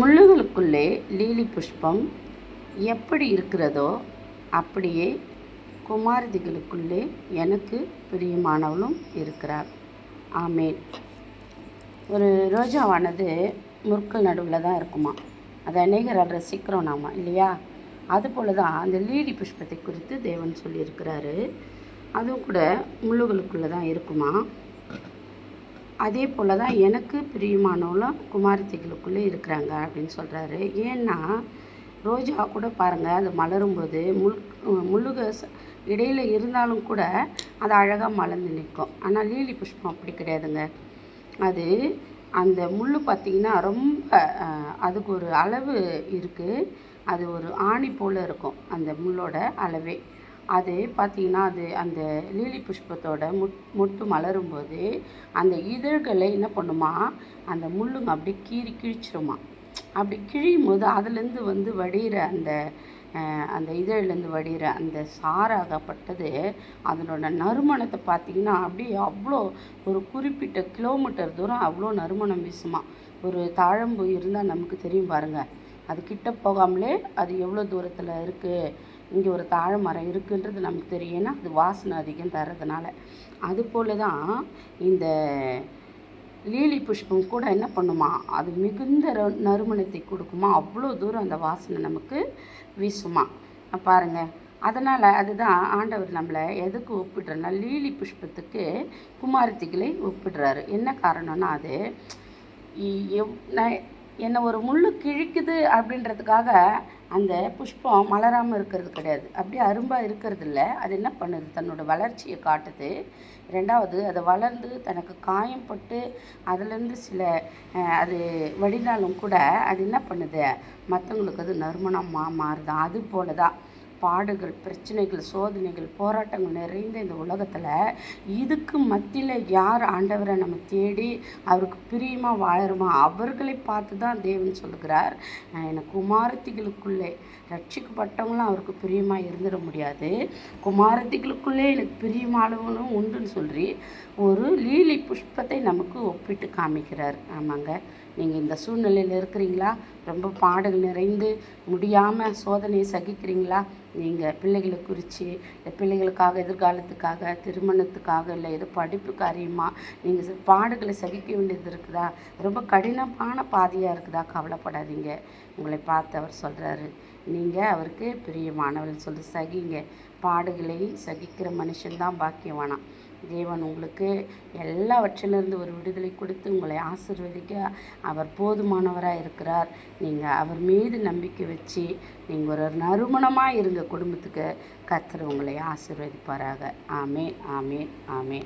முள்ளுகளுக்குள்ளே lily புஷ்பம் எப்படி இருக்கிறதோ அப்படியே குமாரதிகளுக்குள்ளே எனக்கு பிரியமானவளும் இருக்கிறார். ஆமேன். ஒரு ரோஜாவானது முற்கள் நடுவில் தான் இருக்குமா? அதை அநேகரால் ரசிக்கிறோம் நாம் இல்லையா? அதுபோல தான் அந்த லீலி புஷ்பத்தை குறித்து தேவன் சொல்லியிருக்கிறாரு. அதுவும் கூட முள்ளுகளுக்குள்ளே தான் இருக்குமா? அதே போல் தான் எனக்கு பிரியமானவளும் குமாரத்திகளுக்குள்ளே இருக்கிறாங்க அப்படின்னு சொல்கிறாரு ஏன்னா ரோஜா கூட பாருங்கள் அது மலரும்போது முள் முள்ளுக ச- இருந்தாலும் கூட அது அழகாக மலர்ந்து நிற்கும். ஆனால் லீலி புஷ்பம் அப்படி கிடையாதுங்க. அது அந்த முள் பார்த்திங்கன்னா ரொம்ப அதுக்கு ஒரு அளவு இருக்குது அது ஒரு ஆணி போல் இருக்கும் அந்த முள்ளோட அளவே. அது பார்த்திங்கன்னா அது அந்த லீலி புஷ்பத்தோட முட் மொட்டு மலரும்போது அந்த இதழ்களை என்ன பண்ணுமா? அந்த முள்ளுங்க அப்படியே கீறி கிழிச்சிருமா? அப்படி கிழியும் போது அதுலேருந்து வந்து வடிகிற அந்த அஹ், அந்த இதழ்லேருந்து வடிகிற அந்த சாராகப்பட்டது அதனோட நறுமணத்தை பார்த்திங்கன்னா அப்படியே அவ்வளோ ஒரு குறிப்பிட்ட கிலோமீட்டர் தூரம் அவ்வளோ நறுமணம் வீசுமா? ஒரு தாழம்பு இருந்தால் நமக்கு தெரியும் பாருங்கள் அது கிட்ட போகாமலே அது எவ்வளோ தூரத்தில் இருக்குது இங்கே ஒரு தாழை மரம் இருக்குன்றது நமக்கு தெரியும். ஏன்னா அது வாசனை அதிகம் தர்றதுனால. அதுபோல தான் இந்த லீலி புஷ்பம் கூட என்ன பண்ணுமா? அது மிகுந்த ர- நறுமணத்தை கொடுக்குமா? அவ்வளோ தூரம் அந்த வாசனை நமக்கு வீசுமா? பாருங்கள் அதனால் அதுதான் ஆண்டவர் நம்மளை எதுக்கு ஒப்பிடுறனா லீலி புஷ்பத்துக்கு குமாரத்திகளை ஒப்பிடுறாரு. என்ன காரணம்னா அது எவ் நான் என்னை ஒரு முள் கிழிக்குது அப்படின்றதுக்காக அந்த புஷ்பம் மலராமல் இருக்கிறது கிடையாது. அப்படியே அரும்பாக இருக்கிறது இல்லை. அது என்ன பண்ணுது? தன்னோட வளர்ச்சியை காட்டுது. ரெண்டாவது அது வளர்ந்து தனக்கு காயம்பட்டு அதுலேருந்து சில அது வடினாலும் கூட அது என்ன பண்ணுது? மற்றவங்களுக்கு அது நறுமணமாக மாறுதான் அது போல தான் பாடுகள் பிரச்சனைகள் சோதனைகள் போராட்டங்கள் நிறைந்த இந்த உலகத்தில் இதுக்கு மத்தியில் யார் ஆண்டவரை நம்ம தேடி அவருக்கு பிரியமாக வாழறோமோ அவர்களை பார்த்து தான் தேவன் சொல்லுகிறார். எனக்கு குமாரத்திகளுக்குள்ளே ரட்சிக்கப்பட்டவங்களும் அவருக்கு பிரியமாக இருந்துட முடியாது. குமாரத்திகளுக்குள்ளே எனக்கு பிரியமானவங்களும் உண்டுன்னு சொல்லி ஒரு லீலி புஷ்பத்தை நமக்கு ஒப்பிட்டு காமிக்கிறார். ஆமாங்க. நீங்கள் இந்த சூழ்நிலையில் இருக்கிறீங்களா? ரொம்ப பாடல் நிறைந்து முடியாமல் சோதனையை சகிக்கிறீங்களா? நீங்கள் பிள்ளைகளை குறித்து இந்த பிள்ளைகளுக்காக எதிர்காலத்துக்காக திருமணத்துக்காக இல்லை ஏதோ படிப்பு காரியமாக நீங்கள் பாடுகளை சகிக்க வேண்டியது இருக்குதா? ரொம்ப கடினமான பாதையாக இருக்குதா? கவலைப்படாதீங்க. உங்களை பார்த்து அவர் சொல்கிறாரு நீங்கள் அவருக்கு பிரியமானவர்கள் சொல்லி சகிங்க. பாடுகளை சகிக்கிற மனுஷன்தான் பாக்கியவானாம் தேவன் உங்களுக்கு எல்லாவற்றிலிருந்து ஒரு விடுதலை கொடுத்து உங்களை ஆசீர்வதிக்க அவர் போதுமானவராக இருக்கிறார். நீங்கள் அவர் மீது நம்பிக்கை வச்சு நீங்கள் ஒரு நறுமணமாக இருங்க குடும்பத்துக்கு. கத்துற உங்களை ஆசீர்வதிப்பாராக. ஆமே ஆமே ஆமே